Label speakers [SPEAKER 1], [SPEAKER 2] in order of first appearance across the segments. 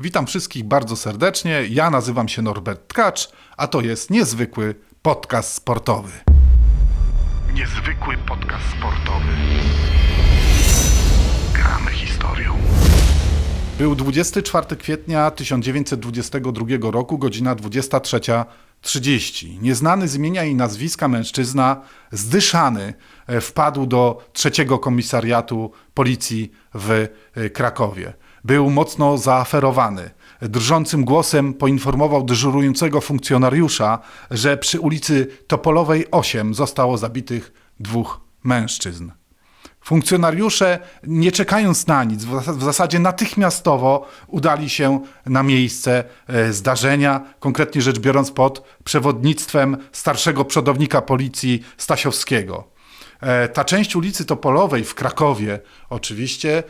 [SPEAKER 1] Witam wszystkich bardzo serdecznie. Ja nazywam się Norbert Tkacz, a to jest niezwykły podcast sportowy.
[SPEAKER 2] Niezwykły podcast sportowy. Gramy historią.
[SPEAKER 1] Był 24 kwietnia 1922 roku, godzina 23.30. Nieznany z imienia i nazwiska mężczyzna, zdyszany, e, wpadł do trzeciego komisariatu policji w e, Krakowie. Był mocno zaaferowany. Drżącym głosem poinformował dyżurującego funkcjonariusza, że przy ulicy Topolowej 8 zostało zabitych dwóch mężczyzn. Funkcjonariusze, nie czekając na nic, w zas- w zasadzie natychmiastowo udali się na miejsce e, zdarzenia, konkretnie rzecz biorąc pod przewodnictwem starszego przodownika policji Stasiowskiego. E, Ta część ulicy Topolowej w Krakowie oczywiście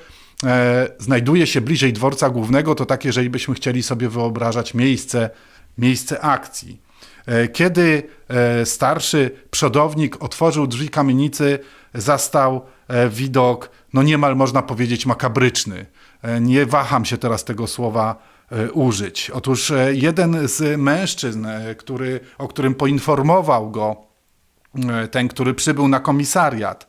[SPEAKER 1] znajduje się bliżej dworca głównego, to tak jeżeli byśmy chcieli sobie wyobrażać miejsce, miejsce akcji. E, Kiedy e, starszy przodownik otworzył drzwi kamienicy, zastał e, widok, no niemal można powiedzieć makabryczny. E, Nie waham się teraz tego słowa e, użyć. Otóż e, jeden z mężczyzn, e, który, o którym poinformował go e, ten, który przybył na komisariat, e,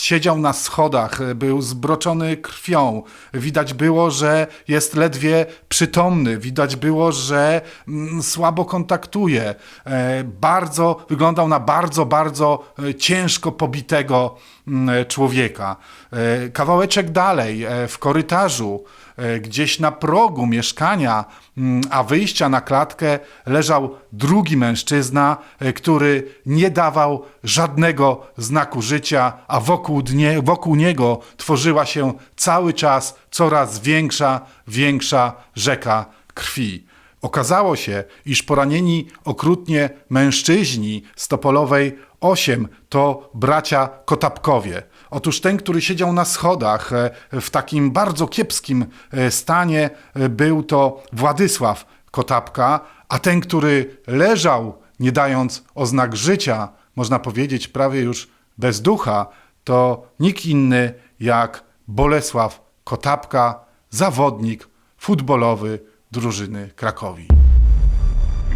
[SPEAKER 1] siedział na schodach, e, był zbroczony krwią. Widać było, że jest ledwie przytomny. Widać było, że mm, słabo kontaktuje. E, Bardzo, wyglądał na bardzo, bardzo e, ciężko pobitego mm, człowieka. E, Kawałeczek dalej, e, w korytarzu, e, gdzieś na progu mieszkania, mm, a wyjścia na klatkę leżał drugi mężczyzna, e, który nie dawał żadnego znaku życia, a wokół, dnie, wokół niego tworzyła się cały czas coraz większa, większa rzeka krwi. Okazało się, iż poranieni okrutnie mężczyźni z Topolowej 8 to bracia Kotapkowie. Otóż ten, który siedział na schodach e, w takim bardzo kiepskim e, stanie, e, był to Władysław Kotapka, a ten, który leżał, nie dając oznak życia, można powiedzieć prawie już bez ducha, to nikt inny jak Bolesław Kotapka, zawodnik futbolowy drużyny Krakowi.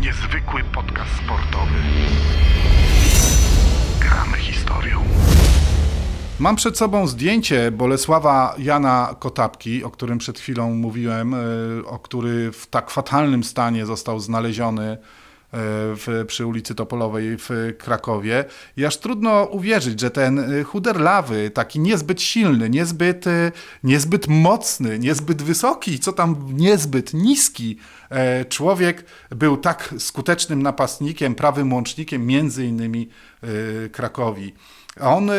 [SPEAKER 2] Niezwykły podcast sportowy.
[SPEAKER 1] Mam przed sobą zdjęcie Bolesława Jana Kotapki, o którym przed chwilą mówiłem, e, o który w tak fatalnym stanie został znaleziony e, w, przy ulicy Topolowej w Krakowie. I aż trudno uwierzyć, że ten e, chuderlawy, taki niezbyt silny, niezbyt, niezbyt mocny, niezbyt wysoki, co tam niezbyt niski człowiek był tak skutecznym napastnikiem, prawym łącznikiem między innymi Krakowi. On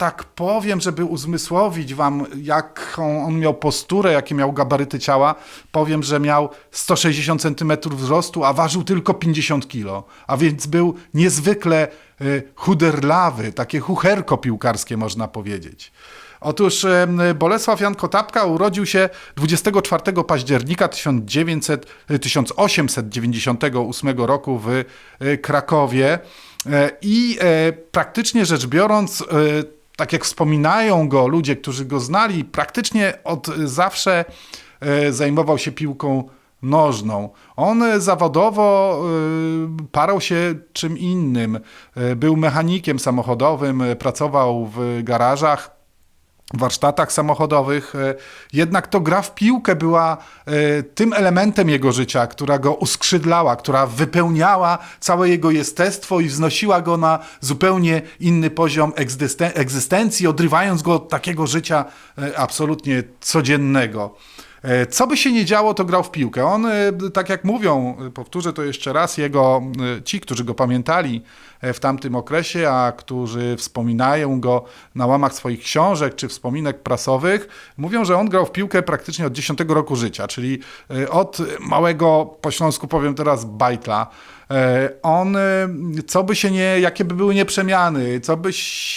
[SPEAKER 1] tak powiem, żeby uzmysłowić wam, jaką on miał posturę, jakie miał gabaryty ciała, powiem, że miał 160 cm wzrostu, a ważył tylko 50 kg. A więc był niezwykle y, chuderlawy, takie chucherko piłkarskie można powiedzieć. Otóż Bolesław Jan Kotapka urodził się 24 października 1900, 1898 roku w y, Krakowie E, i e, praktycznie rzecz biorąc, tak jak wspominają go ludzie, którzy go znali, praktycznie od zawsze e, zajmował się piłką nożną. On e, zawodowo e, parał się czym innym. Był mechanikiem samochodowym, pracował w garażach warsztatach samochodowych. e, Jednak to gra w piłkę była e, tym elementem jego życia, która go uskrzydlała, która wypełniała całe jego jestestwo i wznosiła go na zupełnie inny poziom egzysten- egzystencji, odrywając go od takiego życia e, absolutnie codziennego. Co by się nie działo, to grał w piłkę. On, tak jak mówią, powtórzę to jeszcze raz, jego, ci, którzy go pamiętali w tamtym okresie, a którzy wspominają go na łamach swoich książek czy wspominek prasowych, mówią, że on grał w piłkę praktycznie od 10 roku życia, czyli e, od małego, po śląsku powiem teraz, bajtla. E, On, e, co by się nie, jakie by były nieprzemiany, co by,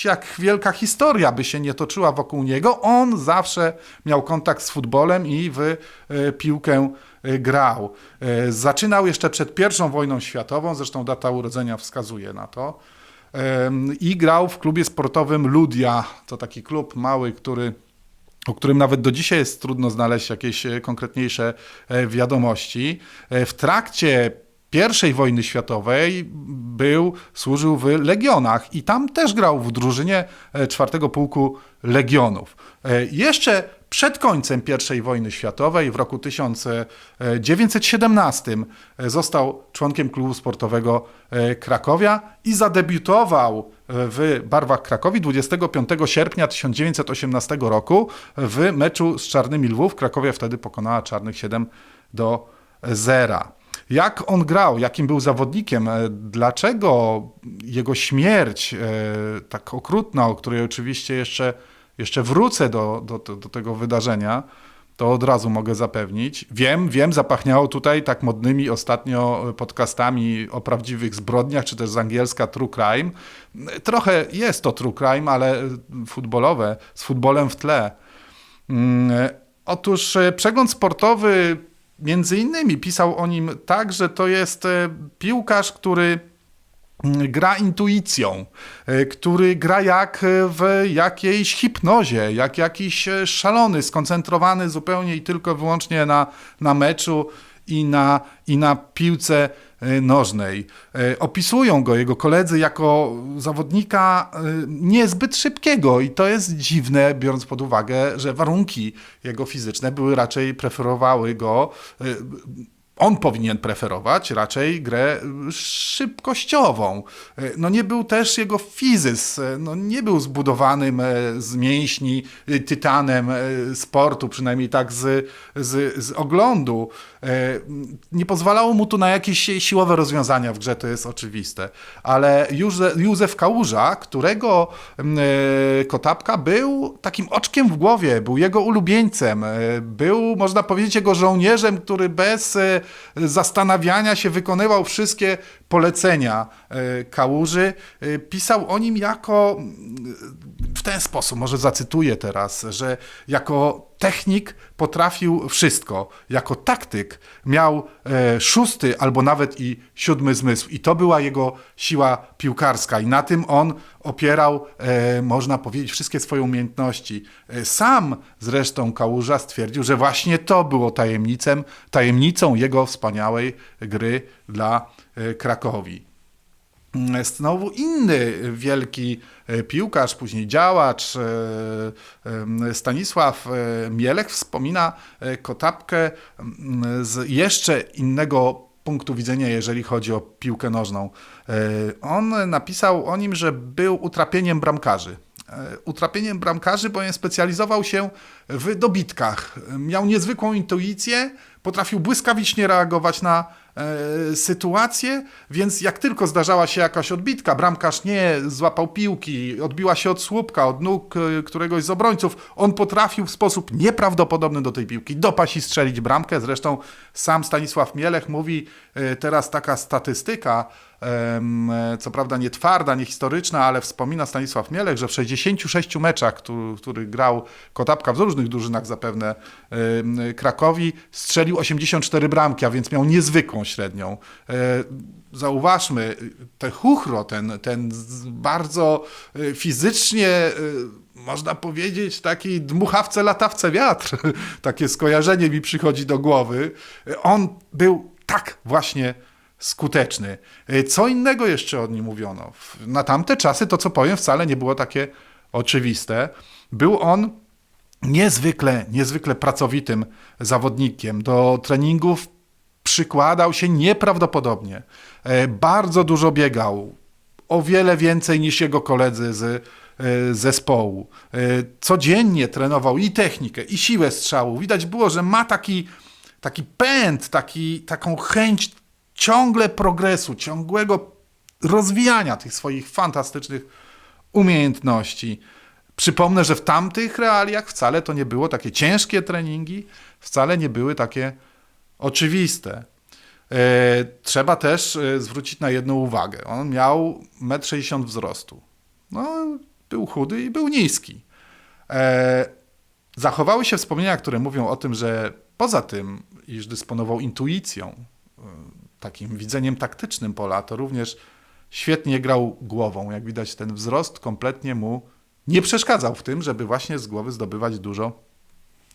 [SPEAKER 1] jak wielka historia by się nie toczyła wokół niego, on zawsze miał kontakt z futbolem i w piłkę e, grał. E, Zaczynał jeszcze przed I wojną światową, zresztą data urodzenia wskazuje na to, i grał w klubie sportowym Ludia, to taki klub mały, który o którym nawet do dzisiaj jest trudno znaleźć jakieś e, konkretniejsze e, wiadomości. E, W trakcie I wojny światowej był, służył w legionach i tam też grał w drużynie e, czwartego pułku legionów. E, Jeszcze przed końcem I wojny światowej, w roku 1917, e, został członkiem klubu sportowego e, Krakowia i zadebiutował e, w barwach Krakowi 25 sierpnia 1918 roku w meczu z Czarnymi Lwów. Krakowia wtedy pokonała Czarnych 7 do 0. Jak on grał, jakim był zawodnikiem, dlaczego jego śmierć, tak okrutna, o której oczywiście jeszcze, jeszcze wrócę do, do, do, tego wydarzenia, to od razu mogę zapewnić. Wiem, wiem, zapachniało tutaj tak modnymi ostatnio podcastami o prawdziwych zbrodniach, czy też z angielska true crime. Trochę jest to true crime, ale futbolowe, z futbolem w tle. Mm, Otóż e, przegląd sportowy między innymi pisał o nim tak, że to jest e, piłkarz, który gra intuicją, e, który gra jak w jakiejś hipnozie, jak jakiś e, szalony, skoncentrowany zupełnie i tylko wyłącznie na, na meczu i na, i na piłce e, nożnej. E, Opisują go jego koledzy jako zawodnika e, niezbyt szybkiego i to jest dziwne, biorąc pod uwagę, że warunki jego fizyczne były raczej preferowały go e, on powinien preferować raczej grę szybkościową. No nie był też jego fizys, no nie był zbudowanym e, z mięśni e, tytanem e, sportu, przynajmniej tak z, z, z oglądu. E, Nie pozwalało mu tu na jakieś siłowe rozwiązania w grze, to jest oczywiste. Ale Józef, Kałuża, którego m, e, Kotapka był takim oczkiem w głowie, był jego ulubieńcem, e, był, można powiedzieć, jego żołnierzem, który bez zastanawiania się wykonywał wszystkie polecenia e, Kałuży. E, Pisał o nim jako w ten sposób, może zacytuję teraz, że jako technik potrafił wszystko, jako taktyk miał e, szósty albo nawet i siódmy zmysł i to była jego siła piłkarska i na tym on opierał, e, można powiedzieć, wszystkie swoje umiejętności. E, sam zresztą Kałuża stwierdził, że właśnie to było tajemnicą, tajemnicą jego wspaniałej gry dla e, Krakowi. Mm, Znowu inny wielki piłkarz, później działacz, Stanisław Mielek wspomina Kotapkę mm, z jeszcze innego punktu widzenia, jeżeli chodzi o piłkę nożną. E, On napisał o nim, że był utrapieniem bramkarzy. E, Utrapieniem bramkarzy, bowiem specjalizował się w dobitkach. Miał niezwykłą intuicję, potrafił błyskawicznie reagować na sytuację, więc jak tylko zdarzała się jakaś odbitka, bramkarz nie złapał piłki, odbiła się od słupka, od nóg e, któregoś z obrońców, on potrafił w sposób nieprawdopodobny do tej piłki dopaść i strzelić bramkę. Zresztą sam Stanisław Mielech mówi e, teraz taka statystyka, e, co prawda nie twarda, nie historyczna, ale wspomina Stanisław Mielech, że w 66 meczach, który, który grał Kotapka w różnych drużynach zapewne Krakowi, strzelił 84 bramki, a więc miał niezwykłą średnią. E, Zauważmy, te chuchro, ten, ten bardzo e, fizycznie e, można powiedzieć, taki dmuchawce, latawce wiatr. Takie skojarzenie mi przychodzi do głowy. On był tak właśnie skuteczny. E, Co innego jeszcze od nim mówiono? Na tamte czasy to, co powiem, wcale nie było takie oczywiste. Był on niezwykle, niezwykle pracowitym zawodnikiem. Do treningów przykładał się nieprawdopodobnie. E, Bardzo dużo biegał, o wiele więcej niż jego koledzy z e, zespołu. E, Codziennie trenował i technikę, i siłę strzału. Widać było, że ma taki, taki pęd, taki, taką chęć ciągle progresu, ciągłego rozwijania tych swoich fantastycznych umiejętności. Przypomnę, że w tamtych realiach wcale to nie było takie ciężkie treningi, wcale nie były takie oczywiste. E, Trzeba też e, zwrócić na jedną uwagę. On miał 1,60 m wzrostu. No, był chudy i był niski. E, Zachowały się wspomnienia, które mówią o tym, że poza tym, iż dysponował intuicją, takim widzeniem taktycznym pola, to również świetnie grał głową. Jak widać, ten wzrost kompletnie mu nie przeszkadzał w tym, żeby właśnie z głowy zdobywać dużo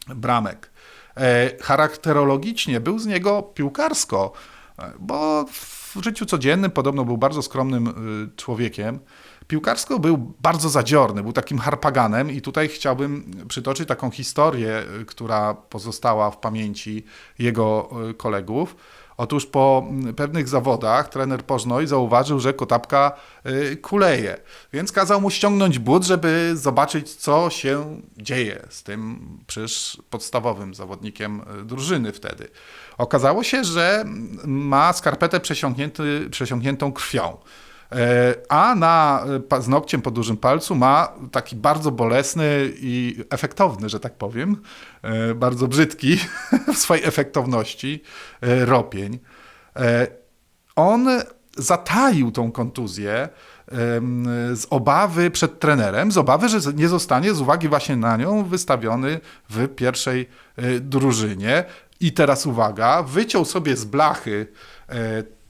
[SPEAKER 1] bramek. E, charakterologicznie był z niego piłkarsko, e, bo w życiu codziennym podobno był bardzo skromnym y, człowiekiem. Piłkarsko był bardzo zadziorny, był takim harpaganem i tutaj chciałbym przytoczyć taką historię, która pozostała w pamięci jego kolegów. Otóż po mm, pewnych zawodach trener Pożnoj zauważył, że Kotapka y, kuleje, więc kazał mu ściągnąć but, żeby zobaczyć, co się dzieje z tym przecież podstawowym zawodnikiem y, drużyny wtedy. Okazało się, że ma skarpetę przesiąkniętą krwią. E, A na e, paznokciem po dużym palcu ma taki bardzo bolesny i efektowny, że tak powiem, e, bardzo brzydki w swojej efektowności ropień. On zataił tą kontuzję z obawy przed trenerem, z obawy, że nie zostanie z uwagi właśnie na nią wystawiony w pierwszej drużynie. I teraz uwaga, wyciął sobie z blachy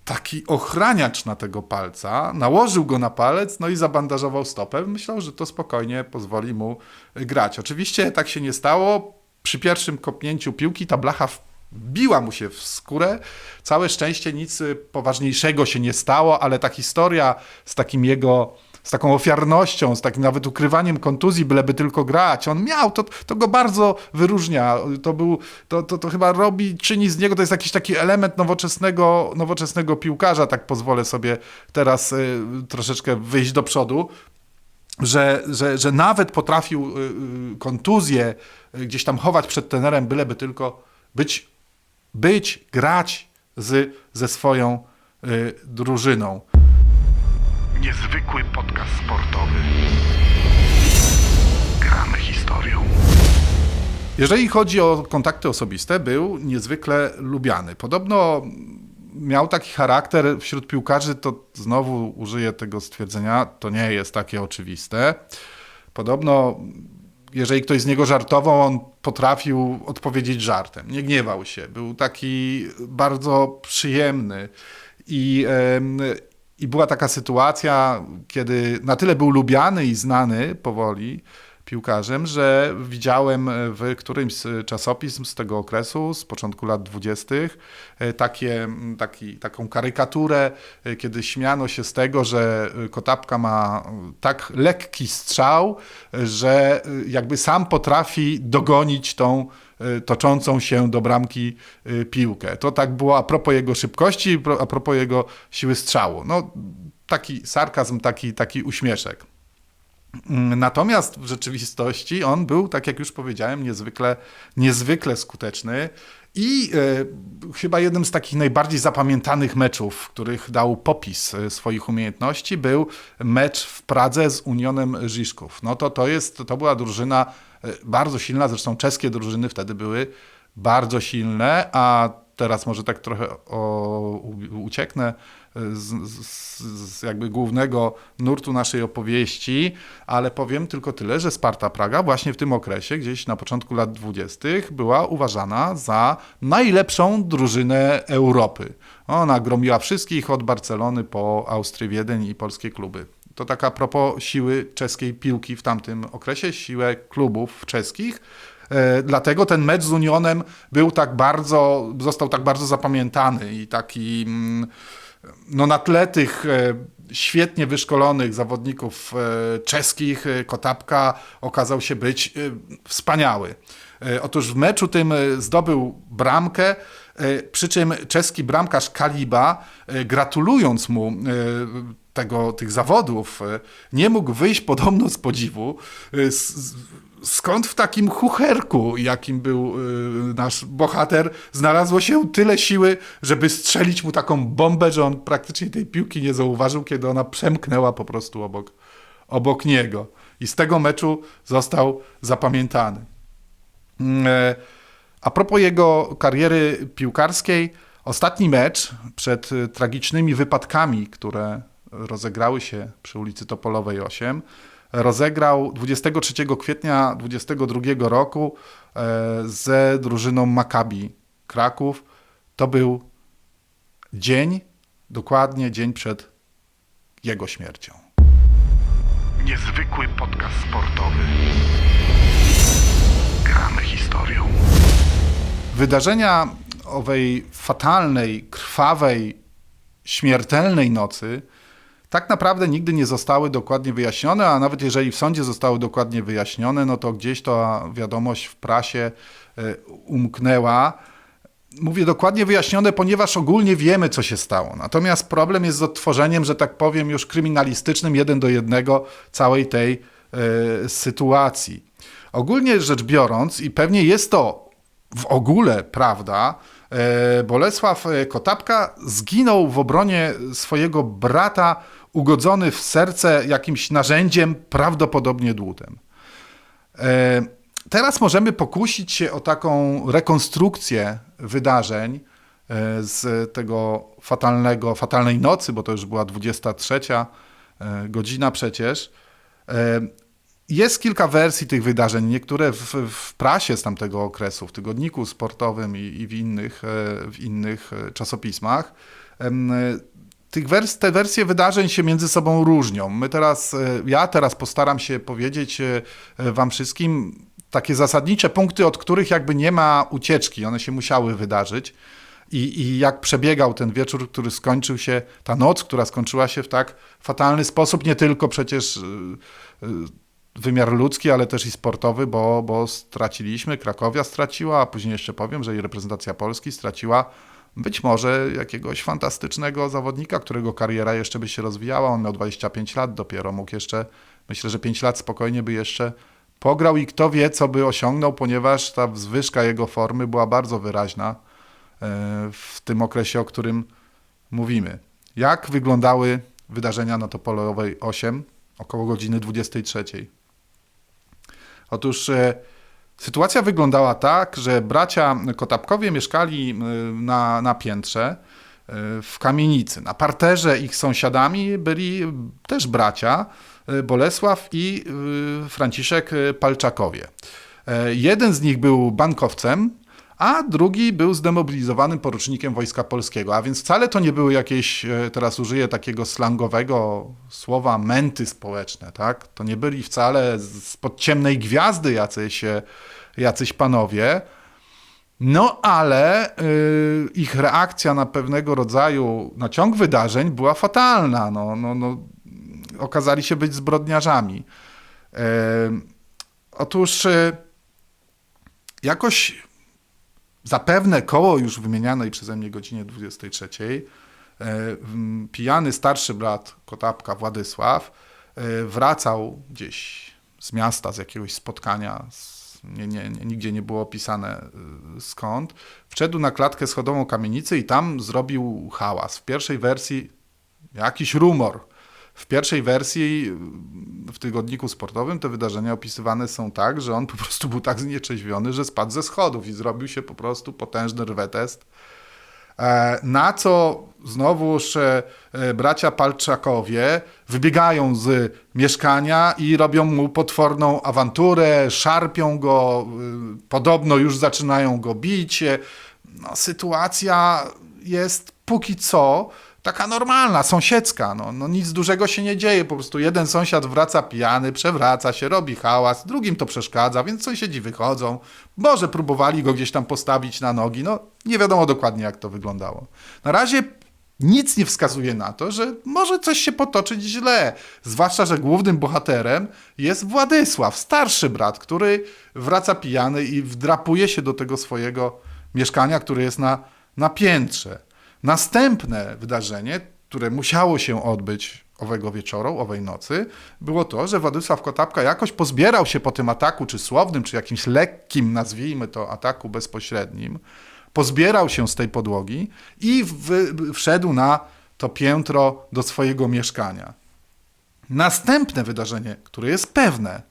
[SPEAKER 1] taki ochraniacz na tego palca, nałożył go na palec, no i zabandażował stopę. Myślał, że to spokojnie pozwoli mu grać. Oczywiście tak się nie stało. Przy pierwszym kopnięciu piłki ta blacha wbiła mu się w skórę. Całe szczęście nic poważniejszego się nie stało, ale ta historia z takim jego, z taką ofiarnością, z takim nawet ukrywaniem kontuzji, byleby tylko grać, on miał, to, to go bardzo wyróżnia. To był, to, to, to chyba robi, czyni z niego, to jest jakiś taki element nowoczesnego, nowoczesnego piłkarza, tak pozwolę sobie teraz y, troszeczkę wyjść do przodu że, że, że nawet potrafił y, y, kontuzję y, gdzieś tam chować przed trenerem, byleby tylko być, być grać z, ze swoją y, drużyną.
[SPEAKER 2] Niezwykły podcast sportowy. Gramy historią.
[SPEAKER 1] Jeżeli chodzi o kontakty osobiste, był niezwykle lubiany. Podobno miał taki charakter wśród piłkarzy, to znowu użyję tego stwierdzenia, to nie jest takie oczywiste. Podobno, jeżeli ktoś z niego żartował, on potrafił odpowiedzieć żartem. Nie gniewał się. Był taki bardzo przyjemny. I, I była taka sytuacja, kiedy na tyle był lubiany i znany powoli piłkarzem, że widziałem w którymś z czasopism z tego okresu, z początku lat dwudziestych, e, takie, taki, taką karykaturę, e, kiedy śmiano się z tego, że Kotapka ma tak lekki strzał, że e, jakby sam potrafi dogonić tą e, toczącą się do bramki e, piłkę. To tak było a propos jego szybkości, a propos jego siły strzału. No, taki sarkazm, taki, taki uśmieszek. Mm, Natomiast w rzeczywistości on był, tak jak już powiedziałem, niezwykle, niezwykle skuteczny i e, chyba jednym z takich najbardziej zapamiętanych meczów, w których dał popis e, swoich umiejętności, był mecz w Pradze z Unionem Żiszków. No to, to, jest, to była drużyna e, bardzo silna, zresztą czeskie drużyny wtedy były bardzo silne, a teraz może tak trochę o, ucieknę z, z, z jakby głównego nurtu naszej opowieści, ale powiem tylko tyle, że Sparta Praga właśnie w tym okresie, gdzieś na początku lat dwudziestych, była uważana za najlepszą drużynę Europy. Ona gromiła wszystkich od Barcelony po Austrię, Wiedeń i polskie kluby. To taka propos siły czeskiej piłki w tamtym okresie, siłę klubów czeskich. E, Dlatego ten mecz z Unionem był tak bardzo, został tak bardzo zapamiętany i taki mm, no na tle tych e, świetnie wyszkolonych zawodników e, czeskich e, Kotapka okazał się być wspaniały. Otóż w meczu tym zdobył bramkę, przy czym czeski bramkarz Kaliba, gratulując mu tego, tych zawodów, nie mógł wyjść podobno z podziwu, skąd w takim chucherku, jakim był y, nasz bohater, znalazło się tyle siły, żeby strzelić mu taką bombę, że on praktycznie tej piłki nie zauważył, kiedy ona przemknęła po prostu obok, obok niego. I z tego meczu został zapamiętany. Mm, e, A propos jego kariery piłkarskiej, ostatni mecz przed y, tragicznymi wypadkmi, które rozegrały się przy ulicy Topolowej 8, rozegrał 23 kwietnia 22 roku e, ze drużyną Maccabi Kraków. To był dzień, dokładnie dzień przed jego śmiercią.
[SPEAKER 2] Niezwykły podcast sportowy. Gramy historią.
[SPEAKER 1] Wydarzenia owej fatalnej, krwawej, śmiertelnej nocy tak naprawdę nigdy nie zostały dokładnie wyjaśnione, a nawet jeżeli w sądzie zostały dokładnie wyjaśnione, no to gdzieś ta wiadomość w prasie e, umknęła. Mówię dokładnie wyjaśnione, ponieważ ogólnie wiemy, co się stało. Natomiast problem jest z odtworzeniem, że tak powiem, już kryminalistycznym jeden do jednego całej tej e, sytuacji. Ogólnie rzecz biorąc, i pewnie jest to w ogóle prawda, e, Bolesław Kotapka zginął w obronie swojego brata, ugodzony w serce jakimś narzędziem, prawdopodobnie dłutem. E, Teraz możemy pokusić się o taką rekonstrukcję wydarzeń e, z tego fatalnego, fatalnej nocy, bo to już była 23 e, godzina przecież. Jest kilka wersji tych wydarzeń, niektóre w, w prasie z tamtego okresu, w tygodniku sportowym i, i w, innych, w innych czasopismach. Tych wers, te wersje wydarzeń się między sobą różnią. My teraz, e, ja teraz postaram się powiedzieć e, e, wam wszystkim takie zasadnicze punkty, od których jakby nie ma ucieczki. One się musiały wydarzyć. I, I jak przebiegał ten wieczór, który skończył się, ta noc, która skończyła się w tak fatalny sposób, nie tylko przecież wymiar ludzki, ale też i sportowy, bo, bo straciliśmy, Krakowia straciła, a później jeszcze powiem, że i reprezentacja Polski straciła być może jakiegoś fantastycznego zawodnika, którego kariera jeszcze by się rozwijała. On miał 25 lat dopiero, mógł jeszcze, myślę, że 5 lat spokojnie by jeszcze pograł i kto wie, co by osiągnął, ponieważ ta zwyżka jego formy była bardzo wyraźna e, w tym okresie, o którym mówimy. Jak wyglądały wydarzenia na Topolowej 8 około godziny 23? Otóż e, sytuacja wyglądała tak, że bracia Kotapkowie mieszkali e, na, na piętrze e, w kamienicy. Na parterze ich sąsiadami byli też bracia e, Bolesław i Franciszek Palczakowie. E, Jeden z nich był bankowcem, a drugi był zdemobilizowanym porucznikiem Wojska Polskiego. A więc wcale to nie były jakieś, e, teraz użyję takiego slangowego słowa, męty społeczne, tak? To nie byli wcale spod ciemnej gwiazdy jacyś, e, jacyś panowie. No ale y, ich reakcja na pewnego rodzaju, na ciąg wydarzeń była fatalna. No, no, no, okazali się być zbrodniarzami. E, otóż y, jakoś zapewne koło już wymienianej przeze mnie godzinie 23 e, pijany starszy brat Kotapka Władysław e, wracał gdzieś z miasta, z jakiegoś spotkania, z, nie, nie, nigdzie nie było opisane y, skąd, wszedł na klatkę schodową kamienicy i tam zrobił hałas. W pierwszej wersji jakiś rumor. W pierwszej wersji w tygodniku sportowym te wydarzenia opisywane są tak, że on po prostu był tak znieczeźwiony, że spadł ze schodów i zrobił się po prostu potężny rwetest. E, Na co znowuż e, e, bracia Palczakowie wybiegają z mieszkania i robią mu potworną awanturę, szarpią go, y, podobno już zaczynają go bić. E, No, sytuacja jest póki co taka normalna, sąsiedzka. No, no nic dużego się nie dzieje. Po prostu jeden sąsiad wraca pijany, przewraca się, robi hałas, drugim to przeszkadza, więc sąsiedzi wychodzą. Może próbowali go gdzieś tam postawić na nogi. No nie wiadomo dokładnie, jak to wyglądało. Na razie nic nie wskazuje na to, że może coś się potoczyć źle. Zwłaszcza, że głównym bohaterem jest Władysław, starszy brat, który wraca pijany i wdrapuje się do tego swojego mieszkania, które jest na, na piętrze. Następne wydarzenie, które musiało się odbyć owego wieczoru, owej nocy, było to, że Władysław Kotapka jakoś pozbierał się po tym ataku, czy słownym, czy jakimś lekkim, nazwijmy to, ataku bezpośrednim, pozbierał się z tej podłogi i wszedł na to piętro do swojego mieszkania. Następne wydarzenie, które jest pewne,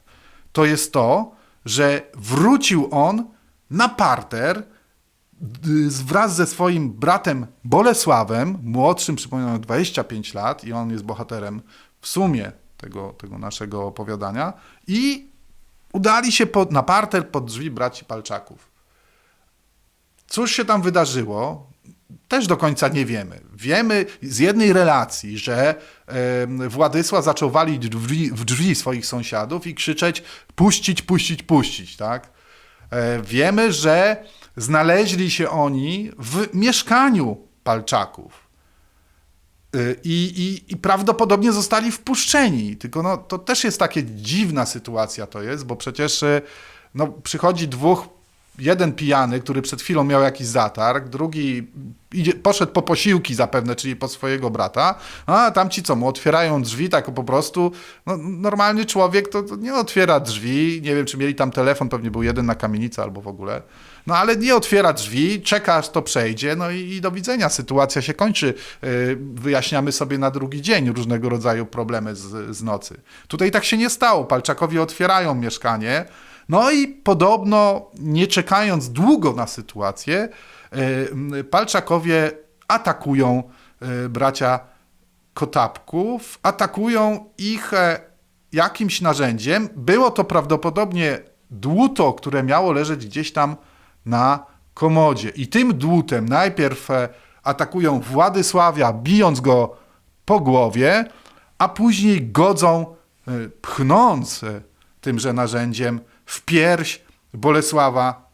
[SPEAKER 1] to jest to, że wrócił on na parter wraz ze swoim bratem Bolesławem, młodszym, przypominam, 25 lat i on jest bohaterem w sumie tego, tego naszego opowiadania i udali się pod, na parter pod drzwi braci Palczaków. Cóż się tam wydarzyło? Też do końca nie wiemy. Wiemy z jednej relacji, że em, Władysław zaczął walić drzwi, w drzwi swoich sąsiadów i krzyczeć puścić, puścić, puścić, tak? E, Wiemy, że znaleźli się oni w mieszkaniu Palczaków. Y, I, i, I prawdopodobnie zostali wpuszczeni. Tylko no, to też jest takie dziwna sytuacja to jest, bo przecież y, no, przychodzi dwóch, jeden pijany, który przed chwilą miał jakiś zatarg, drugi idzie, poszedł po posiłki zapewne, czyli po swojego brata, a tamci co, mu otwierają drzwi tak po prostu. No, normalny człowiek to, to nie otwiera drzwi, nie wiem czy mieli tam telefon, pewnie był jeden na kamienicę albo w ogóle. No ale nie otwiera drzwi, czeka aż to przejdzie, no i, i do widzenia. Sytuacja się kończy. Yy, Wyjaśniamy sobie na drugi dzień różnego rodzaju problemy z, z nocy. Tutaj tak się nie stało. Palczakowie otwierają mieszkanie, no i podobno nie czekając długo na sytuację, yy, Palczakowie atakują yy, bracia Kotapków, atakują ich e, jakimś narzędziem. Było to prawdopodobnie dłuto, które miało leżeć gdzieś tam na komodzie. I tym dłutem najpierw e, atakują Władysławia, bijąc go po głowie, a później godzą, e, pchnąc e, tymże narzędziem w pierś Bolesława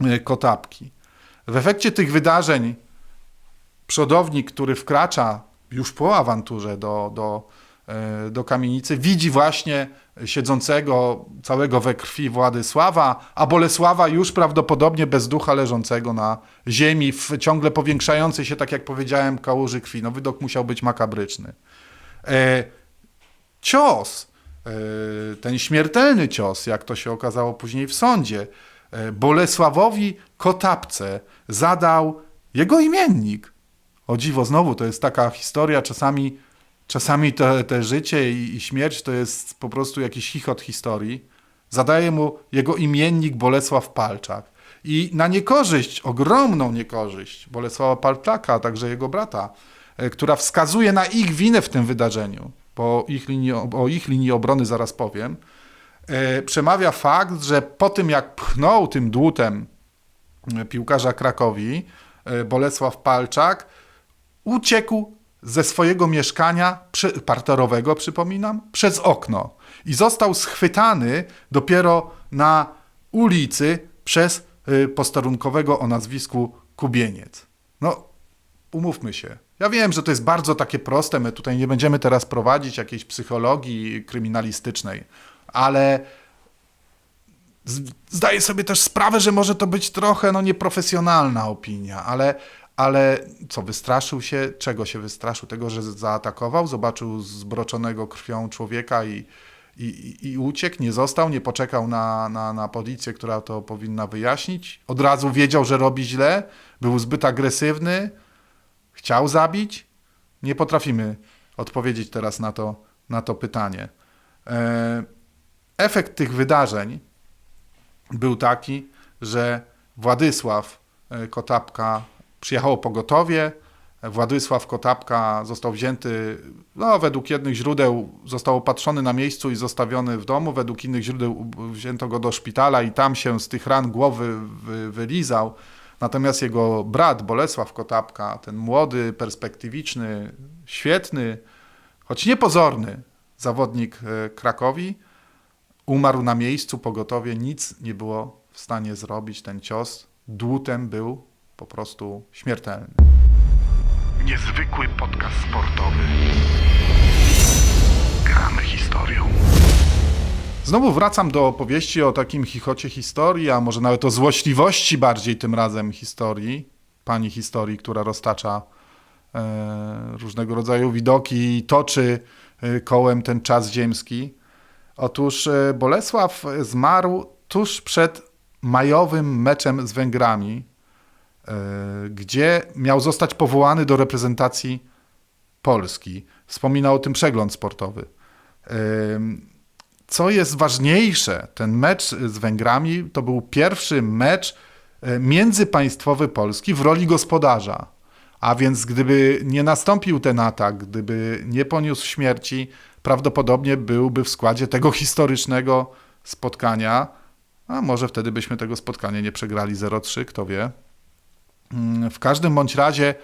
[SPEAKER 1] e, Kotapki. W efekcie tych wydarzeń przodownik, który wkracza już po awanturze do, do, e, do kamienicy, widzi właśnie siedzącego całego we krwi Władysława, a Bolesława już prawdopodobnie bez ducha leżącego na ziemi, w ciągle powiększającej się, tak jak powiedziałem, kałuży krwi. No widok musiał być makabryczny. E, cios, ten śmiertelny cios, jak to się okazało później w sądzie, e, Bolesławowi Kotapce zadał jego imiennik. O dziwo, znowu to jest taka historia, czasami, czasami te, te życie i, i śmierć to jest po prostu jakiś chichot historii. Zadaje mu jego imiennik Bolesław Palczak. I na niekorzyść, ogromną niekorzyść Bolesława Palczaka, a także jego brata, e, która wskazuje na ich winę w tym wydarzeniu, bo ich linii, o ich linii obrony zaraz powiem, e, przemawia fakt, że po tym jak pchnął tym dłutem e, piłkarza Krakowi, e, Bolesław Palczak, uciekł ze swojego mieszkania parterowego, przypominam, przez okno i został schwytany dopiero na ulicy przez posterunkowego o nazwisku Kubieniec. No, umówmy się. Ja wiem, że to jest bardzo takie proste, my tutaj nie będziemy teraz prowadzić jakiejś psychologii kryminalistycznej, ale zdaję sobie też sprawę, że może to być trochę no, nieprofesjonalna opinia, ale, ale co, wystraszył się? Czego się wystraszył? Tego, że zaatakował, zobaczył zbroczonego krwią człowieka i, i- i uciekł, nie został, nie poczekał na, na, na policję, która to powinna wyjaśnić. Od razu wiedział, że robi źle, był zbyt agresywny, chciał zabić. Nie potrafimy odpowiedzieć teraz na to, na to pytanie. E, efekt tych wydarzeń był taki, że Władysław e, Kotapka przyjechało pogotowie. Władysław Kotapka został wzięty, no według jednych źródeł został opatrzony na miejscu i zostawiony w domu, według innych źródeł wzięto go do szpitala i tam się z tych ran głowy wy, wylizał. Natomiast jego brat Bolesław Kotapka, ten młody, perspektywiczny, świetny, choć niepozorny zawodnik e, Krakowi, umarł na miejscu, pogotowie, nic nie było w stanie zrobić. Ten cios dłutem był po prostu śmiertelny.
[SPEAKER 2] Niezwykły podcast sportowy. Gramy historią.
[SPEAKER 1] Znowu wracam do opowieści o takim chichocie historii, a może nawet o złośliwości bardziej tym razem historii, pani historii, która roztacza e, różnego rodzaju widoki i toczy e, kołem ten czas ziemski. Otóż e, Bolesław zmarł tuż przed majowym meczem z Węgrami, e, gdzie miał zostać powołany do reprezentacji Polski. Wspominał o tym przegląd sportowy. Co jest ważniejsze, ten mecz z Węgrami to był pierwszy mecz e, międzypaństwowy Polski w roli gospodarza. A więc gdyby nie nastąpił ten atak, gdyby nie poniósł śmierci, prawdopodobnie byłby w składzie tego historycznego spotkania, a może wtedy byśmy tego spotkania nie przegrali 0-3, kto wie. Mm, W każdym bądź razie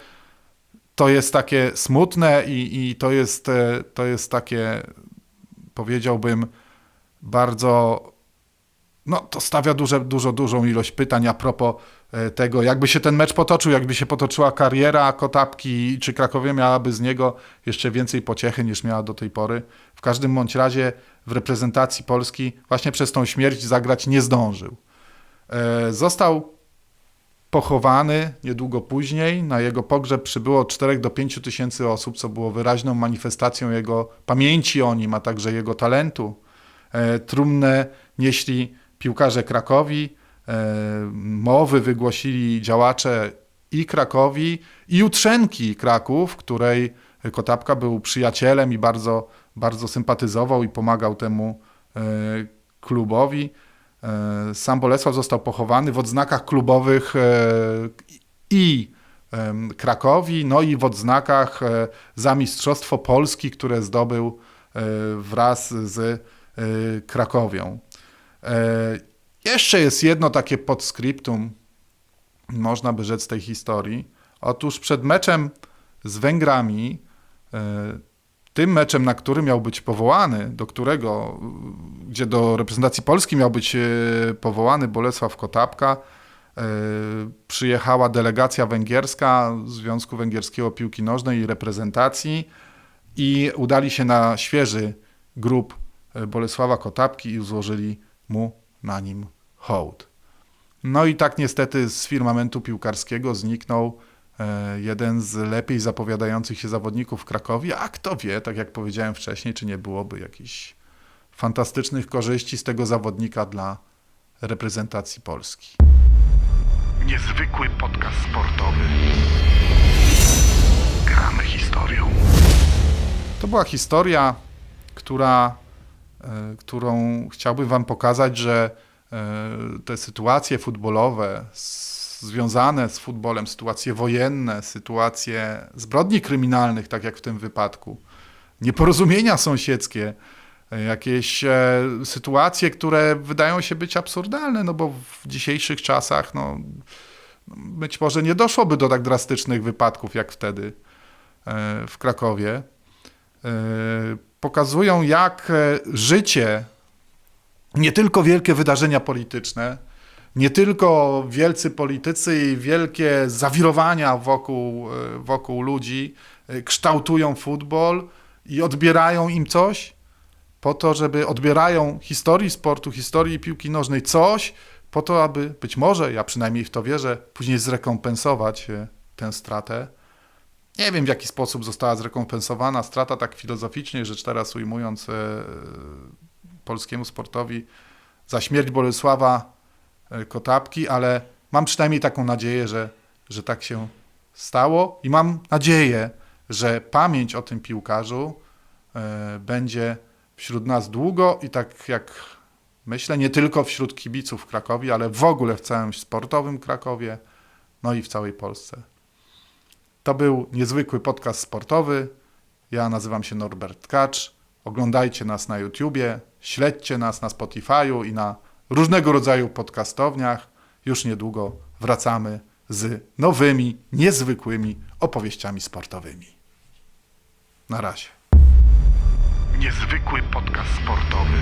[SPEAKER 1] to jest takie smutne i, i to, jest, e, to jest takie, powiedziałbym, bardzo no, to stawia duże, dużo, dużą ilość pytań a propos e, tego, jakby się ten mecz potoczył, jakby się potoczyła kariera Kotapki, czy Krakowie miałaby z niego jeszcze więcej pociechy niż miała do tej pory. W każdym bądź razie w reprezentacji Polski właśnie przez tą śmierć zagrać nie zdążył. E, Został pochowany niedługo później. Na jego pogrzeb przybyło od 4 do 5 tysięcy osób, co było wyraźną manifestacją jego pamięci o nim, a także jego talentu. E, Trumnę nieśli piłkarze Krakowi, e, mowy wygłosili działacze i Krakowi, i Jutrzenki Kraków, której Kotapka był przyjacielem i bardzo, bardzo sympatyzował i pomagał temu e, klubowi. Sam Bolesław został pochowany w odznakach klubowych i Krakowi, no i w odznakach za Mistrzostwo Polski, które zdobył wraz z Krakowią. E, Jeszcze jest jedno takie podscriptum, można by rzec tej historii. Otóż przed meczem z Węgrami, e, tym meczem, na który miał być powołany, do którego, gdzie do reprezentacji Polski miał być powołany Bolesław Kotapka, przyjechała delegacja węgierska Związku Węgierskiego Piłki Nożnej i Reprezentacji i udali się na świeży e, Bolesława Kotapki i złożyli mu na nim hołd. No i tak niestety z firmamentu piłkarskiego zniknął e, jeden z lepiej zapowiadających się zawodników w Krakowie, a kto wie, tak jak powiedziałem wcześniej, czy nie byłoby jakichś fantastycznych korzyści z tego zawodnika dla reprezentacji Polski.
[SPEAKER 2] Niezwykły podcast sportowy. Gramy historią.
[SPEAKER 1] To była historia, która, e, którą chciałbym Wam pokazać, że e, te sytuacje futbolowe związane z futbolem, sytuacje wojenne, sytuacje zbrodni kryminalnych, tak jak w tym wypadku, nieporozumienia sąsiedzkie, e, jakieś e, sytuacje, które wydają się być absurdalne, no bo w dzisiejszych czasach, no, być może nie doszłoby do tak drastycznych wypadków jak wtedy e, w Krakowie. E, pokazują, jak e, życie, nie tylko wielkie wydarzenia polityczne, nie tylko wielcy politycy i wielkie zawirowania wokół, e, wokół ludzi e, kształtują futbol i odbierają im coś, po to, żeby odbierają historii sportu, historii piłki nożnej coś, po to, aby być może, ja przynajmniej w to wierzę, później zrekompensować tę stratę. Nie wiem, w jaki sposób została zrekompensowana strata, tak filozoficznie rzecz teraz ujmując e, polskiemu sportowi za śmierć Bolesława e, Kotapki, ale mam przynajmniej taką nadzieję, że, że tak się stało i mam nadzieję, że pamięć o tym piłkarzu e, będzie wśród nas długo i tak jak myślę, nie tylko wśród kibiców w Krakowie, ale w ogóle w całym sportowym Krakowie, no i w całej Polsce. To był niezwykły podcast sportowy. Ja nazywam się Norbert Tkacz. Oglądajcie nas na YouTubie, śledźcie nas na Spotify'u i na różnego rodzaju podcastowniach. Już niedługo wracamy z nowymi, niezwykłymi opowieściami sportowymi. Na razie.
[SPEAKER 2] Niezwykły podcast sportowy.